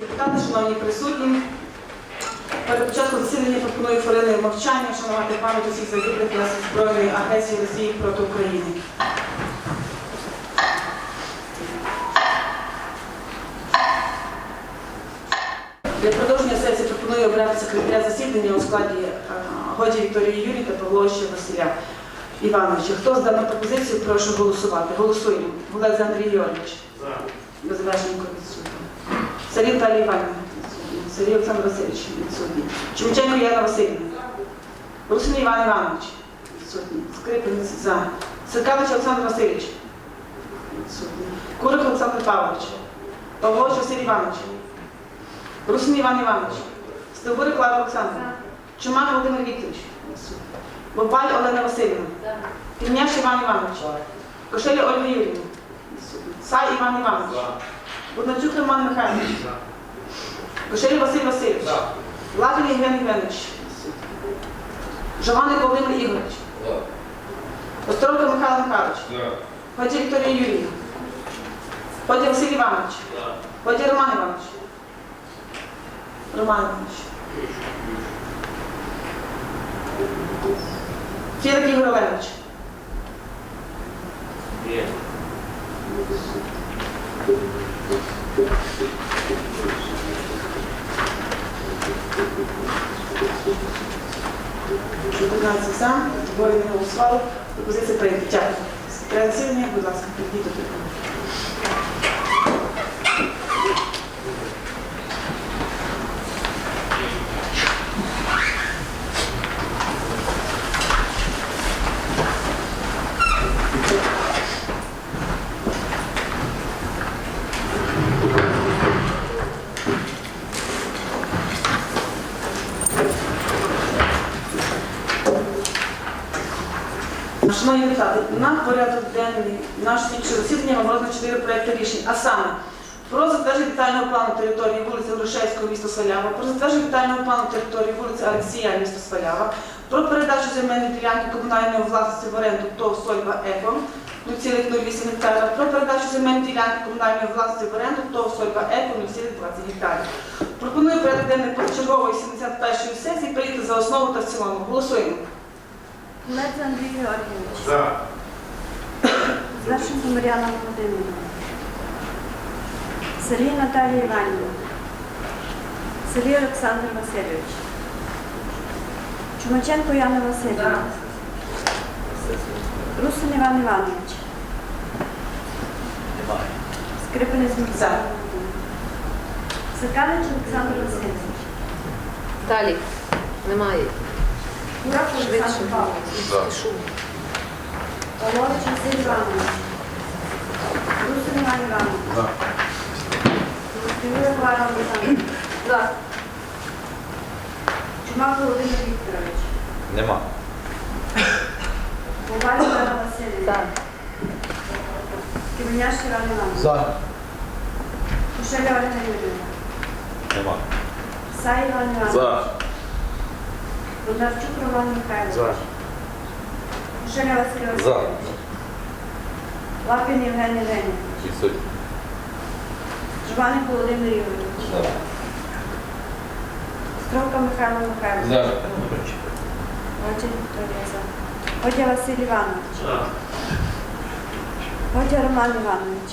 Депутати, шановні присутні, перед початком засідання пропоную хвилиною мовчання шанувати пам'ять усіх загиблих на збройної агресії Росії проти України. Для продовження сесії пропоную обрати секретаря засідання у складі е, Годі Вікторії Юрії та Павловича Василя Івановича. Хто за дану пропозицію, прошу голосувати. Голосуємо. Гулець Андрій Георгійович. Безваженко відсутня. Сарій Наталія Іванівна. Сарій Олександр Васильович відсутній. Чумаченко Яна Васильівна. Русин Іван Іванович. Відсутній. Скрипинець за. Сиркавич Олександр Васильович. Відсутній. Курик Олександр Павлович. Павлович Василь Іванович. Русин Іван Іванович. Стовбурик Клава Олександровна. Чумак Володимир Вікторович. Відсутній. Бабаль Олена Васильівна. Півняш Іван Іванович. Кошеля Ольга Юрівна. Сай Іван Іванович. Будначук Роман Михайлович. Кошель Василь Васильович. Лапін Євген Євгенович. Жованик Володимир Ігорович. Осторожка Михайло Михайлович. Ходя Вікторія Юрійовна. Ходя Василь Іванович. Ходя Роман Іванович. Роман Іванович. Філик Ігор Олегович. Виконавці Гледам се сам, Владимир Ославов, позиция преди Чаков. Трябва да си, ние, пожалуйста, предвидите. Шановні депутати, на порядок денний нашого засідання вам роздано чотири проекти рішень, а саме про затвердження детального плану території вулиці Грушевського, місто Свалява, про затвердження детального плану території вулиці Алексія, місто Свалява, про передачу земельної ділянки комунальної власності в оренду ТОВ Сольва Еко 0,08 гектара, про передачу земельної ділянки комунальної власності в оренду ТОВ Сольва Еко 0,20 гектарів. Пропоную порядок денний позачергової 71-ї сесії прийняти за основу та в цілому. Голосуємо. Ледзь Андрій Георгійович. За. Звершенко Мар'яна Володимирівна. Сергій Наталія Іванівна. Сергій Олександр Васильович. Чумаченко Яна Васильівна. Русин Іван Іванович. Скрипинець За. Микола. Саканич Олександр Васильович. Далі. Немає. Курак Олександр. Павлович. Шум. Павлович Василь Іванович. Русин Іван Іванович. За. Юрія Клара Олександровна. За. Чумак Володимир Вікторович. Нема. Бувай Олена Васильівна. За. Ківняш Іван Іванович. За. Кушеля Юрійовна. Нема. Сай Іван Іванович. За. Бондарчук Роман Михайлович. За. Кушеля Василь За. Васильович. Лапін Євген. Відсутні. Жваник Володимир Ігорович. За. Стровка Михайло Михайлович. За. Очі Вікторія за. Годя Василь Іванович. Годя Роман Іванович.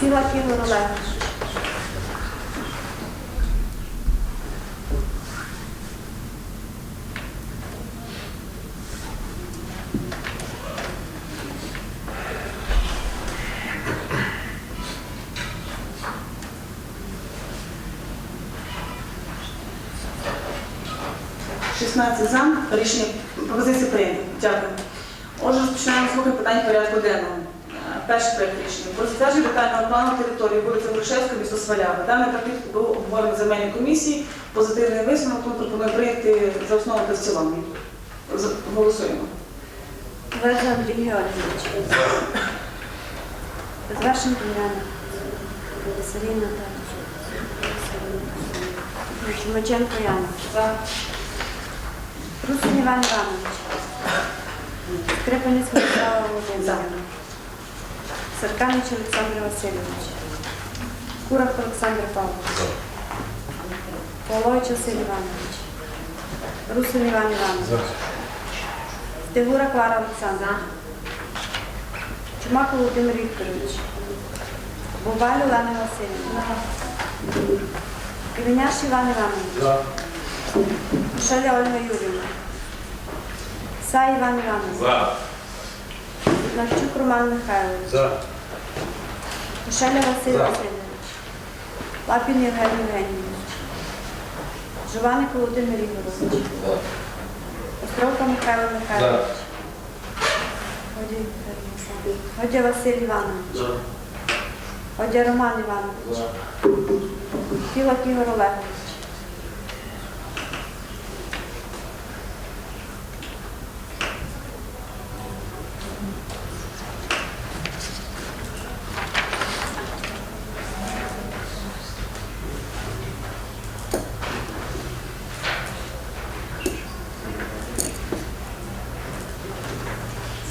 Філа Ігор Олегович. – 16 за. Рішення пропозиції прийнято. Дякую. Отже, розпочинаємо слухати питань порядку денного. Е, Перший проект рішення. Про затвердження детального плану території вулиця Грушевська, місто Свалява. Даний пакет був обговорений в земельній комісії. Позитивний висновок, тому пропоную прийняти за основу та в цілому. Голосуємо. Леся Андрій Георгійович. Звершенко Яна. Сергій Наталій. Чумаченко Яна. Русин Іван Іванович. Скрипинець Мирослава Володимирівна. Сарканич Олександр Васильович. Курах Олександр Павлович. Полойч Василь Іванович. Русин Іван Іванович. Стегура Клара Олександра. Чумак Володимир Вікторович. Буваль Олена Васильівна. Івеняш Іван Іванович. Шеля Ольга Юрівна. Сай Іван Іванович. За. Навчук Роман Михайлович. За. Шеля Василь За. Васильович. Лапін Євгеній Євгенійович. Жуваник Володимир Ігорович. Островка Михайло Михайлович. Годя Олександрович. Годя Василь Іванович. Годя Роман Іванович. Філак Ігор Олегович. –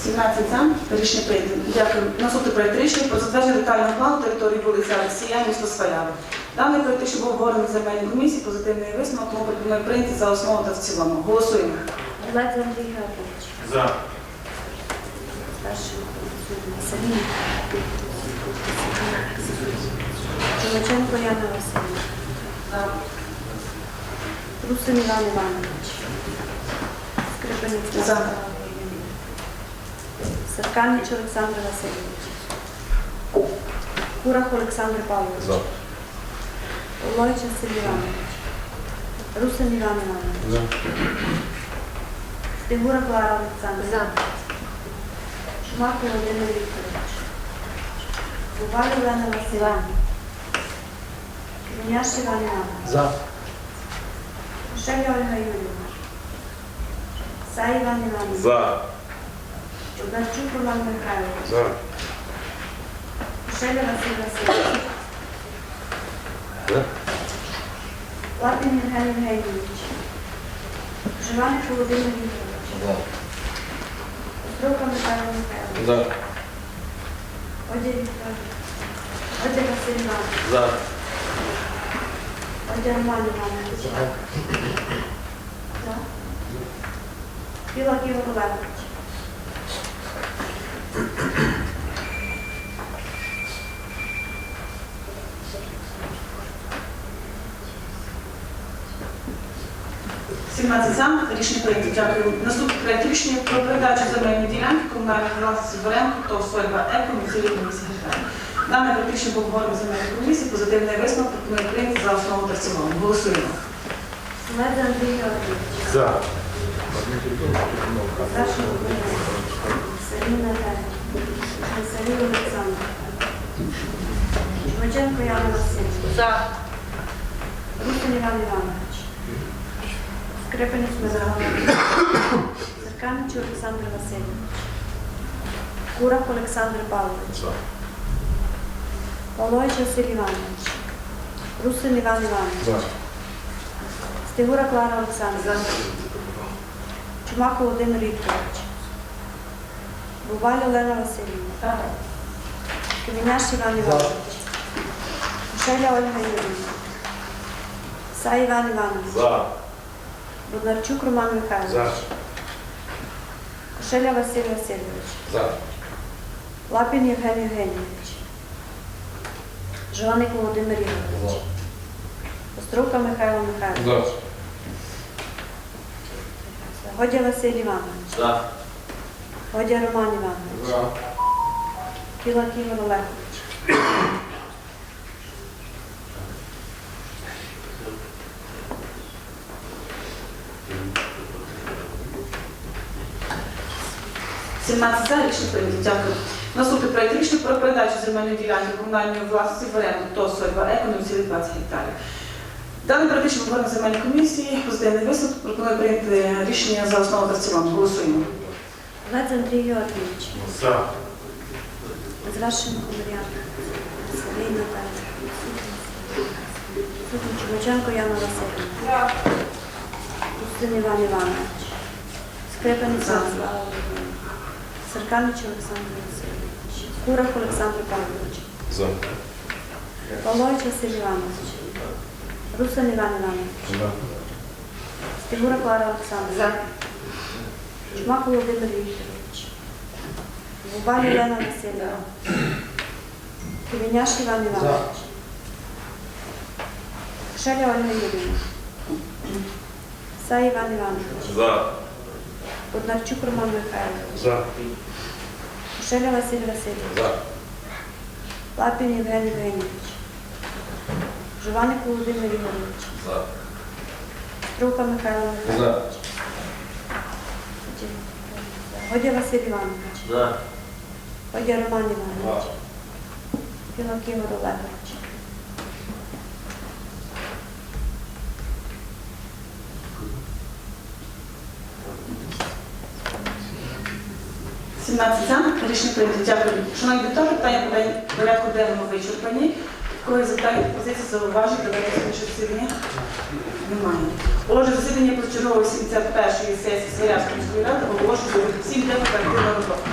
17 за. Рішення прийнято. Дякую. Наступний проект рішення про затвердження детального плану території вулиця Росія, місто Сваляви. Даний проект рішення був обговорений земельній комісії, позитивний висновок, тому пропоную прийняти за основу та в цілому. Голосуємо. Олег Андрій. За. Старший Сергій. Чумаченко Яна Васильівна. Русин Іван Іванович. Скрипинець За. Микола Сарканич Олександр Васильович. Курах Олександр Павлович. За. Олойч Василь Іванович. Русин Іван Іванович. За. Стегура Клара Олександр. За. Шумак Володимир Вікторович. Буваль Олена Васильівна. Кременяш Іван Іванович. За. Шеля Ольга Юрівна. Сай Іван Іванович. За. Чударчук Роман Михайлович. За. Шеля Василь Васильович. За. Лапін Євген Євгенійович. Живаник Володимир Вікторович. За. Островка Михайло Михайлович. За. Одя Віктор. Одя Василь Іванович. За. Одя Роман Іванович. За. Білак Ігор Олегович. – 17 за. Рішення прийнято. Дякую. Наступний проект рішення про передачу земельної ділянки комунальної власності в оренду ТОВ «Сольва Еко» Міцелі комісії гектарів. Дане був обговорений земельної комісії, позитивний висновок пропоную прийняти за основу та в цілому. Голосуємо. Ледя Андрій Георгійович. За. Старший Володимир. Сергій Олександр. Жмаченко Яна Васильівна. За. Русин Іван Іванович. Скрипинець Михайло. Зерканич Олександр Васильович. Курах Олександр Павлович. За. Василь Іванович. Русин Іван Іванович. За. Стегура Клара Олександр. Чумак Володимир Вікторович. Буваль Олена Васильівна. Креміняш Іван Іванович. Шеля Ольга Юрівна. Сай Іван Іванович. За. Бондарчук Роман Михайлович. За. Кошеля Василь Васильович. За. Лапін Євген Євгенійович. Жованик Володимир Ігорович. Островка Михайло Михайлович. За. Годя Василь Іванович. За. Годя Роман Іванович. За. Ігор Олегович. – 17 за. Рішення прийнято. Дякую. Наступний проект рішення про передачу земельної ділянки комунальної власності в оренду ТОВ «Сольва Еко» 0,20 гектарів. Рішення був обговорений земельній комісії, позитивний висновок, пропоную прийняти рішення за основу та в цілому. Голосуємо. Лець Андрій Георгійович. За. Зрашенко Мар'яна. Сергій Наталія. Чумаченко Яна Васильівна. Устин Іван Іванович. Скрипинець За. Слава Володимирівна. Сарканич Олександр Васильович. Курах Олександр Павлович. За. Павлович Василь Іванович. Руслан Іван Іванович. Стигура Клара Олександровна. Чумак Володимир Вікторович. Губа Єлена Васильівна. Кивіняш Іван Іванович. Шеля Ольга Юрійовна. Сай Іван Іванович. За. Боднарчук Роман Михайлович. За. Шеля Василь Васильович. За. Лапін Євген Євгенійович. Жуваник Володимир Ігорович. За. Струка Михайло Михайлович. Годя Василь Іванович. За. Годя Роман Іванович. Білок Ігор Олегович. – 17 за. Рішення прийнято. Дякую. Шановні депутати, питання по порядку денному вичерпані. Коли запитання пропозиції зауважень, давайте слідче засідання. Немає. Отже, засідання позачергової 71-ї сесії Свирявської міської ради оголошую всім для оперативного роботи.